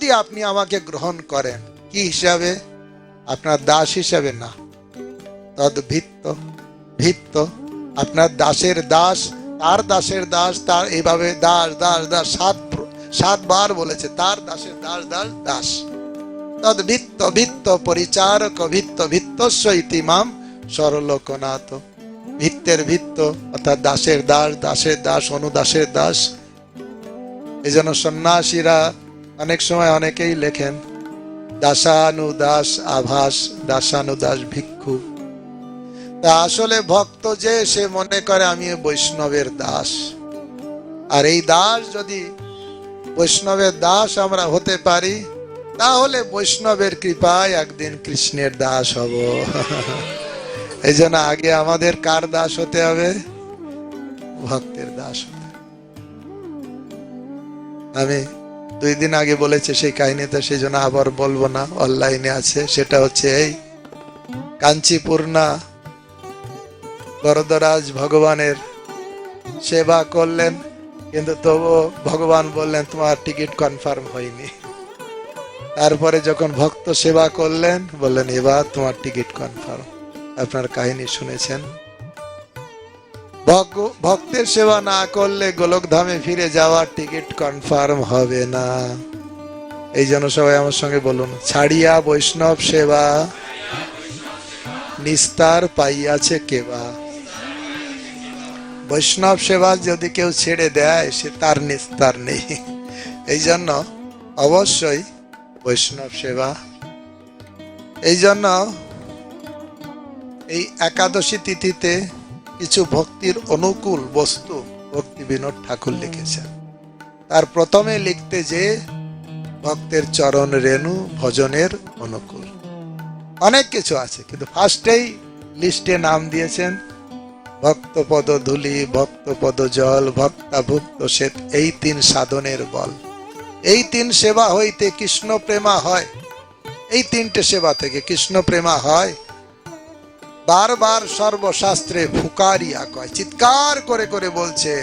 যদি আপনি আমাকে গ্রহণ করেন, কি হিসাবে? আপনার দাস হিসাবে না। তদ ভিত্ত। ভিত্ত আপনার দাসের দাস, তার দাসের দাস, তার এইভাবে দাস দাস দাস, সাত সাতবার বলেছে, তার দাসের দাস দাস দাস। তদ ভিত্ত ভিত্ত পরিচারক, ভিত্ত ভিত্তস্ব ইতিমাম সরলোকনাথ। ভিত্তের ভিত্ত, অর্থাৎ দাসের দাস দাসের দাস, অনুদাসের দাস। এই জন্য সন্ন্যাসীরা অনেক সময় অনেকেই লেখেন, দাসানুদাস আভাস, দাসানুদাস ভিক্ষু। তা আসলে ভক্ত যে, সে মনে করে আমি বৈষ্ণবের দাস। আর এই দাস যদি বৈষ্ণবের দাস আমরা হতে পারি, তাহলে বৈষ্ণবের কৃপায় একদিন কৃষ্ণের দাস হব। এই জন্য আগে আমাদের কার দাস হতে হবে? ভক্তের দাস হতে। আমি দুই দিন আগে বলেছে সেই কাহিনীটা সেই জন্য আবার বলব না অনলাইনে আছে। সেটা হচ্ছে এই, কাঞ্চিপূর্ণা বরদরাজ ভগবানের সেবা করলেন, কিন্তু তবু ভগবান বললেন, তোমার টিকিট কনফার্ম হয়নি। তারপরে যখন ভক্ত সেবা করলেন, বললেন, এবার তোমার টিকিট কনফার্ম আপনার কাহিনী শুনেছেন। ভক্তের সেবা না করলে গোলকধামে ফিরে যাওয়ার টিকিট কনফার্ম হবে না। এই জন্য সবাই আমার সঙ্গে বলুন, ছাড়িয়া বৈষ্ণব সেবা, নিস্তার পাইয়াছে কেবা বৈষ্ণব সেবা যদি কেউ ছেড়ে দেয়, সে তার নিস্তার নেই। এই জন্য অবশ্যই বৈষ্ণব সেবা। এই জন্য এই একাদশী তিথিতে কিছু ভক্তির অনুকূল বস্তু ভক্তি বিনোদ ঠাকুর লিখেছেন। তার প্রথমে লিখতে যে ভক্তের চরণ রেণু ভজনের অনুকূল। অনেক কিছু আছে, কিন্তু ফার্স্টেই লিস্টে নাম দিয়েছেন, ভক্তপদ ধুলি, ভক্তপদ জল ভক্তা ভুক্ত শ্বেত, এই তিন সাধনের বল। এই তিন সেবা হইতে কৃষ্ণ প্রেমা হয়। এই তিনটে সেবা থেকে কৃষ্ণ প্রেমা হয় বারবার সর্বশাস্ত্রে ফুকারিয়া কয়, চিৎকার করে করে বলছে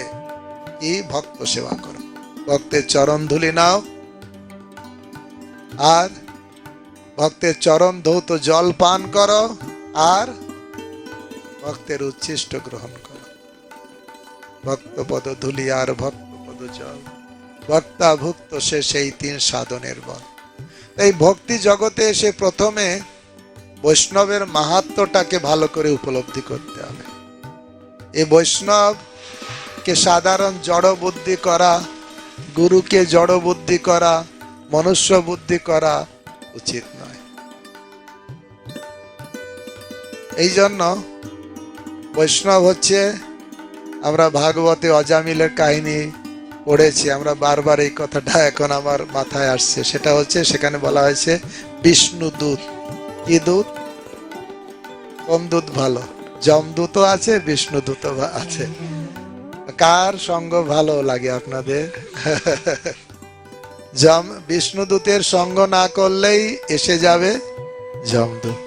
কি ভক্ত সেবা করো, ভক্তের চরণ ধুলি নাও। আর ভক্তের চরণ ধৌত জল পান করো, আর ভক্তের উচ্ছিষ্ট গ্রহণ করো। ভক্তপদ ধুলি আর ভক্তপদ জল। ভক্তা ভুক্ত সে সেই তিন সাধনের বল এই ভক্তি জগতে এসে প্রথমে বৈষ্ণবের মাহাত্মটাকে ভালো করে উপলব্ধি করতে হবে। এই বৈষ্ণবকে সাধারণ জড় বুদ্ধি করা, গুরুকে জড় বুদ্ধি করা, মনুষ্য বুদ্ধি করা উচিত নয়। এই জন্য বৈষ্ণব হচ্ছে, আমরা ভাগবতে অজামিলের কাহিনী পড়েছি, আমরা বারবার এই কথাটা এখন আমার মাথায় আসছে। সেটা হচ্ছে, সেখানে বলা হয়েছে, বিষ্ণু দূত। কি দূত কোন দূত ভালো। যমদূতও আছে, বিষ্ণু দূত আছে। কার সঙ্গ ভালো লাগে আপনাদের? যম বিষ্ণুদূতের সঙ্গ না করলেই এসে যাবে যমদূত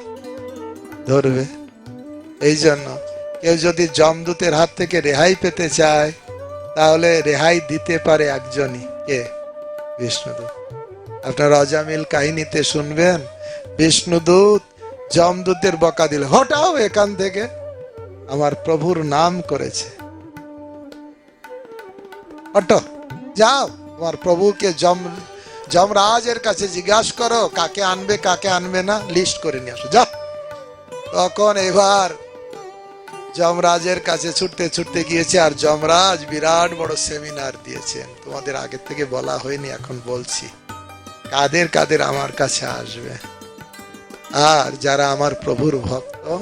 ধরবে। এই জন্য কেউ যদি যমদূতের হাত থেকে রেহাই পেতে চায়, তাহলে রেহাই দিতে পারে একজনই, কে? বিষ্ণুদূত আপনার অজামিল কাহিনীতে শুনবেন? বিষ্ণুদূত যমদূতের বকা দিলে, হটাও এখান থেকে। আমার প্রভুর নাম করেছে। হটো যাও তোমার প্রভুকে জম যমরাজের কাছে জিজ্ঞাসা করো, কাকে আনবে কাকে আনবে না লিস্ট করে নিয়ে আসো। যাও। তখন এবার যমরাজের কাছে ছুটতে ছুটতে গিয়েছে, আর যমরাজ বিরাট বড় সেমিনার দিয়েছেন। তোমাদের আগে থেকে বলা হয়নি, এখন বলছি, কাদের কাদের আমার কাছে আসবে? আর যারা আমার প্রভুর ভক্ত,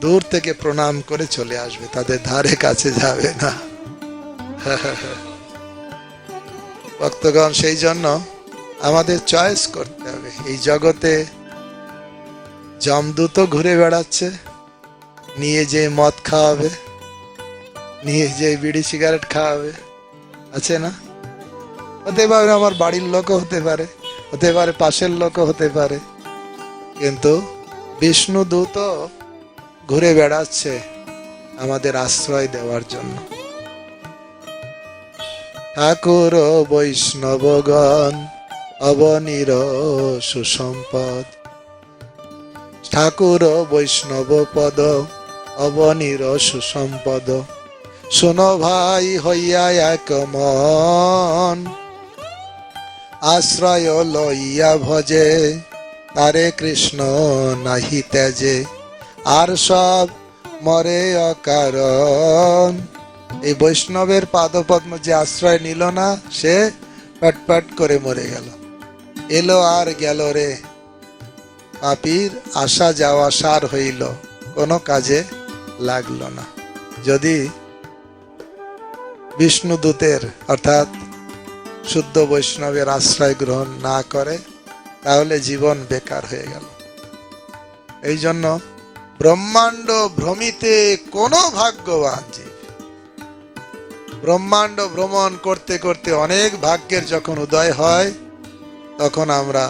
দূর থেকে প্রণাম করে চলে আসবে, তাদের ধারে কাছে যাবে না। ভক্তগণ, সেই জন্য আমাদের চয়েস করতে হবে। এই জগতে জমদূত ঘুরে বেড়াচ্ছে, নিয়ে যে মদ খাওয়াবে, নিয়ে যে বিড়ি সিগারেট খাওয়াবে। আছে না? হতে পারে আমার বাড়ির লোকও হতে পারে হতে পারে পাশের লোকও হতে পারে। কিন্তু বিষ্ণু দূত ঘুরে বেড়াচ্ছে আমাদের আশ্রয় দেওয়ার জন্য। ঠাকুর বৈষ্ণবগণ অবনীর সুসম্পদ। ঠাকুর বৈষ্ণব পদ অবনির সুসম্পদ। শোনো ভাই হইয়া এক মন, আশ্রয় লইয়া ভজে। তারে কৃষ্ণ নাহি তেজে আর সব মরে অকারণ। এই বৈষ্ণবের পাদপদ্ম যে আশ্রয় নিল না, সে পটপট করে মরে গেল। এলো আর গেল রে। পাপির আসা যাওয়া সার হইল, কোনো কাজে লাগল না। যদি বিষ্ণুদূতের অর্থাৎ শুদ্ধ বৈষ্ণবের আশ্রয় গ্রহণ না করে তাহলে জীবন বেকার হয়ে গেল। এই জন্য ব্রহ্মাণ্ড ভ্রমিতে কোনো ভাগ্যবান জীব ব্রহ্মাণ্ড ভ্রমণ করতে করতে অনেক ভাগ্যের যখন উদয় হয়, তখন আমরা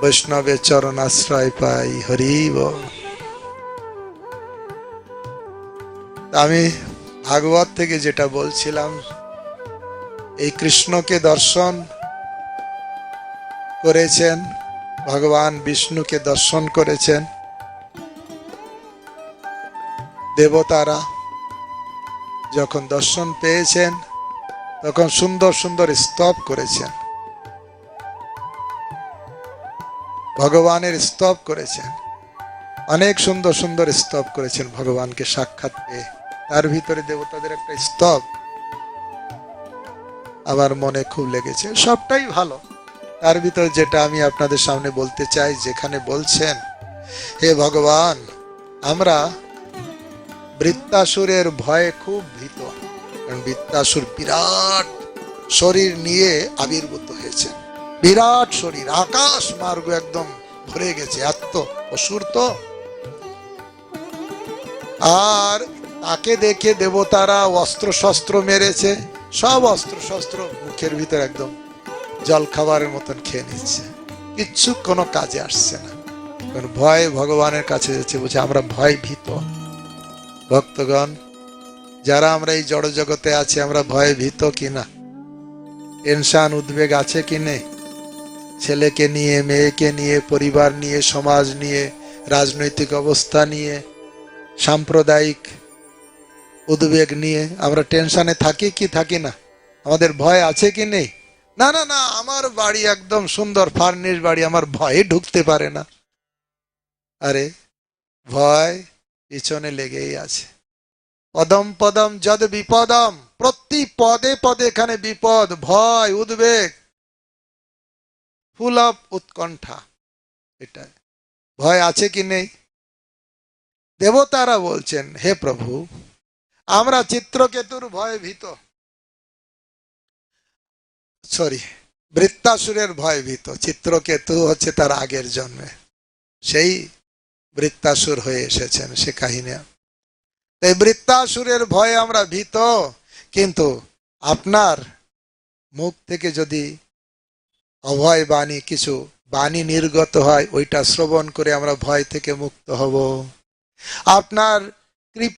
বৈষ্ণবের চরণ আশ্রয় পাই হরিব আমি ভাগবত থেকে যেটা বলছিলাম, এই কৃষ্ণকে দর্শন করেছেন, ভগবান বিষ্ণুকে দর্শন করেছেন। দেবতারা যখন দর্শন পেয়েছেন, তখন সুন্দর সুন্দর স্তব করেছেন। ভগবানের স্তব করেছেন। অনেক সুন্দর সুন্দর স্তব করেছেন ভগবানকে সাক্ষাৎ পেয়ে। তার ভিতরে দেবতাদের একটা স্তব। আমার মনে খুব লেগেছে। সবটাই ভালো। তার ভিতরে যেটা আমি আপনাদের সামনে বলতে চাই, যেখানে বলছেন, হে ভগবান, আমরা বৃত্তাসুরের ভয়ে খুব ভীত। কারণ বৃত্তাসুর বিরাট শরীর নিয়ে আবির্ভূত হয়েছে বিরাট শরীর, আকাশ মার্গ একদম ভরে গেছে এত অসুর তো। আর তাকে দেখে দেবতারা অস্ত্র শস্ত্র মেরেছে, সব অস্ত্র শস্ত্র মুখের ভিতর একদম জল খাবারের মতন খেয়ে নিচ্ছে। কিচ্ছু কোনো কাজে আসছে না। কারণ ভয় ভগবানের কাছে যাচ্ছে বলছে, আমরা ভয় ভীত ভক্তগণ, যারা আমরা এই জড় জগতে আছি, আমরা ভয়ে ভীত কিনা? টেনশন উদ্বেগ আছে কি নেই? ছেলেকে নিয়ে, মেয়েকে নিয়ে, পরিবার নিয়ে, সমাজ নিয়ে, রাজনৈতিক অবস্থা নিয়ে, সাম্প্রদায়িক উদ্বেগ নিয়ে আমরা টেনশনে থাকি কি থাকি না? আমাদের ভয় আছে কি নেই? না না না, আমার বাড়ি একদম সুন্দর, ফার্নিশ বাড়ি, আমার ভয়ে ঢুকতে পারে না। আরে, ভয় পিছনে লেগেই আছে। পদম পদম, যদ বিপদম, প্রতি পদে পদে এখানে বিপদ, ভয়, উদ্বেগ। ফুল অফ উৎকণ্ঠা এটা ভয় আছে কি নেই? দেবতারা বলছেন, হে প্রভু, আমরা চিত্রকেতুর ভয়ে ভীত। সরি, বৃত্তাসুরের ভয় ভীত চিত্রকেতু হচ্ছে তার আগের জন্মে। সেই বৃত্তাসুর হয়ে এসেছেন সে কাহিনী। তাই বৃত্তাসুরের ভয়ে আমরা ভীত, কিন্তু আপনার মুখ থেকে যদি অভয় বাণী, কিছু বাণী নির্গত হয়, ওইটা শ্রবণ করে আমরা ভয় থেকে মুক্ত হব। আপনার কৃপ